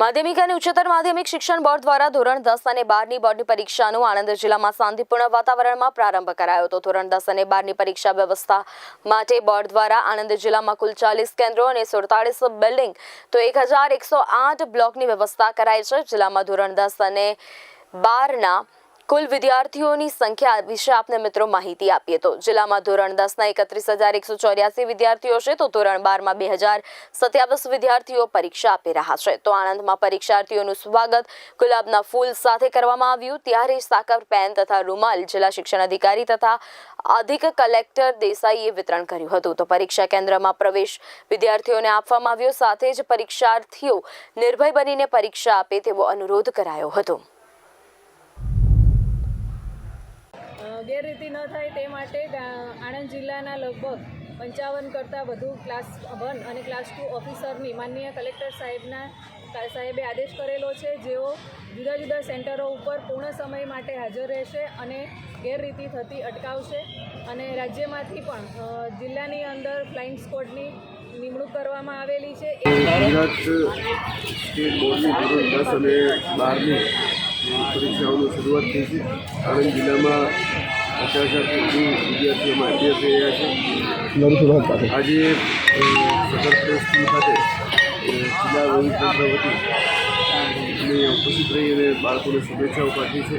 માધ્યમિક અને ઉચ્ચતર માધ્યમિક શિક્ષણ બોર્ડ દ્વારા ધોરણ દસ અને બારની બોર્ડની પરીક્ષાનો આણંદ જિલ્લામાં શાંતિપૂર્ણ વાતાવરણમાં પ્રારંભ કરાયો હતો. ધોરણ દસ અને બારની પરીક્ષા વ્યવસ્થા માટે બોર્ડ દ્વારા આણંદ જિલ્લામાં કુલ ચાલીસ કેન્દ્રો અને સુડતાલીસ બિલ્ડિંગ, તો એક હજાર એકસો આઠ બ્લોકની વ્યવસ્થા કરાઈ છે. જિલ્લામાં ધોરણ દસ અને બારના કુલ વિદ્યાર્થીઓની સંખ્યા વિશે આપને મિત્રો માહિતી આપીએ તો જિલ્લામાં ધોરણ દસના એકત્રીસ હજાર એકસો ચોર્યાસી વિદ્યાર્થીઓ છે તો ધોરણ બારમાં બે હજાર સત્યાવીસ વિદ્યાર્થીઓ પરીક્ષા આપી રહ્યા છે. તો આણંદમાં પરીક્ષાર્થીઓનું સ્વાગત ગુલાબના ફૂલ સાથે કરવામાં આવ્યું. ત્યારે સાકર પેન તથા રૂમાલ જિલ્લા શિક્ષણ અધિકારી તથા અધિક કલેક્ટર દેસાઈએ વિતરણ કર્યું હતું. તો પરીક્ષા કેન્દ્રમાં પ્રવેશ વિદ્યાર્થીઓને આપવામાં આવ્યો. સાથે જ પરીક્ષાર્થીઓ નિર્ભય બનીને પરીક્ષા આપે તેવો અનુરોધ કરાયો હતો. ગેરરીતિ ન થાય તે માટે આણંદ જિલ્લાના લગભગ પંચાવન કરતાં વધુ ક્લાસ વન અને ક્લાસ ટુ ઓફિસરની માનનીય કલેક્ટર સાહેબના સાહેબે આદેશ કરેલો છે. જેઓ જુદા જુદા સેન્ટરો ઉપર પૂર્ણ સમય માટે હાજર રહેશે અને ગેરરીતિ થતી અટકાવશે અને રાજ્યમાંથી પણ જિલ્લાની અંદર ફ્લાઇંગ સ્કોડની નિમણૂક કરવામાં આવેલી છે. બારની પરીક્ષાઓની શરૂઆત થઈ છે. આણંદ જિલ્લામાં વધુ વિદ્યાર્થીઓમાં અભ્યાસ થઈ રહ્યા છે આજે અ, સદરપુર સ્કૂલ ખાતે જિલ્લા વહીવટી તંત્ર વતી ઉપસ્થિત રહી અને બાળકોને શુભેચ્છાઓ પાઠવી છે.